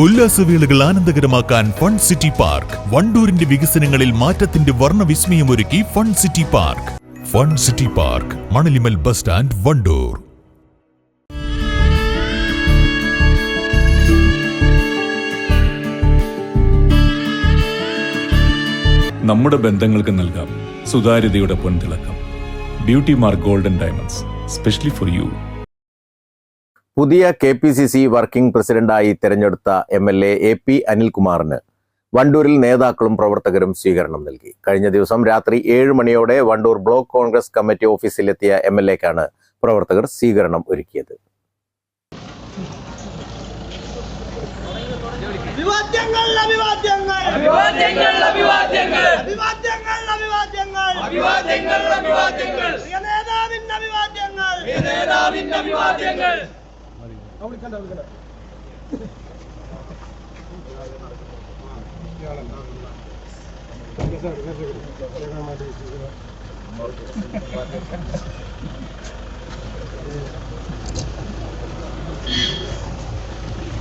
ഉല്ലാസവേളകൾ ആനന്ദകരമാക്കാൻ fun city park. വണ്ടൂരിന്റെ വികസനങ്ങളിൽ മാറ്റത്തിന്റെ വർണ വിസ്മയമൊരുക്കി fun city park. Fun city park Manalimal bus stand Wandoor. നമ്മുടെ ബന്ധങ്ങൾക്ക് നൽകാം സുതാര്യതയുടെ പൊൻതിളക്കം. Beauty mark golden diamonds specially for you പുതിയ K P C C working പ്രസിഡന്റായി തെരഞ്ഞെടുത്ത M L A A P അനിൽകുമാറിന് വണ്ടൂരിൽ നേതാക്കളും പ്രവർത്തകരും സ്വീകരണം നൽകി. കഴിഞ്ഞ ദിവസം രാത്രി ഏഴ് മണിയോടെ വണ്ടൂർ ബ്ലോക്ക് കോൺഗ്രസ് കമ്മിറ്റി ഓഫീസിലെത്തിയ എം എൽ എക്കാണ് പ്രവർത്തകർ സ്വീകരണം ഒരുക്കിയത്. അഭിവാദ്യങ്ങൾ Awak ni kalau begini.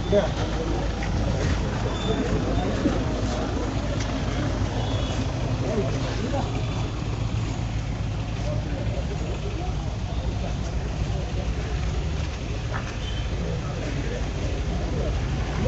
Yeah.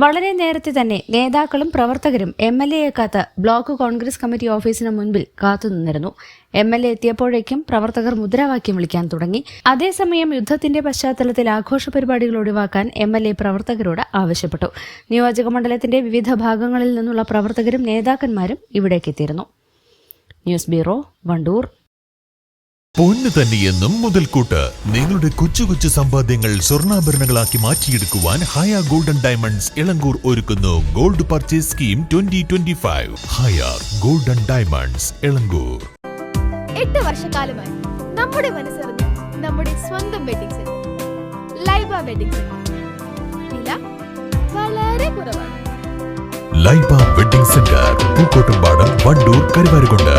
വളരെ നേരത്തെ തന്നെ നേതാക്കളും പ്രവർത്തകരും എം എൽ എ കാത്ത് ബ്ലോക്ക് കോൺഗ്രസ് കമ്മിറ്റി ഓഫീസിന് മുൻപിൽ കാത്തുനിന്നിരുന്നു എം എൽ എ എത്തിയപ്പോഴേക്കും പ്രവർത്തകർ മുദ്രാവാക്യം വിളിക്കാൻ തുടങ്ങി. അതേസമയം യുദ്ധത്തിന്റെ പശ്ചാത്തലത്തിൽ ആഘോഷ പരിപാടികൾ ഒഴിവാക്കാൻ എം എൽ എ പ്രവർത്തകരോട് ആവശ്യപ്പെട്ടു. നിയോജക മണ്ഡലത്തിന്റെ വിവിധ ഭാഗങ്ങളിൽ നിന്നുള്ള പ്രവർത്തകരും നേതാക്കന്മാരും ഇവിടേക്കെത്തിയിരുന്നു. News bureau Wandoor. പൊന്ന് തന്നെയെന്നും മുതൽക്കൂട്ട്. നിങ്ങളുടെ കൊച്ചു കൊച്ചു സമ്പാദ്യങ്ങൾ സ്വർണാഭരണങ്ങളാക്കി മാറ്റിയെടുക്കുവാൻ ഹയ ഗോൾഡൻ ഡയമണ്ട്സ് ഇളങ്കൂർ ഒരുക്കുന്നു. Gold purchase scheme twenty twenty five. Haya golden diamonds Elankur. എട്ട് വർഷക്കാലമായി നമ്മുടെ മനസ്സറിഞ്ഞ് നമ്മുടെ സ്വന്തം wedding centre Laiba wedding centre വില വളരെ കുറവാണ്. Laiba wedding centre Pookkottumpadam Wandoor Karuvarakundu.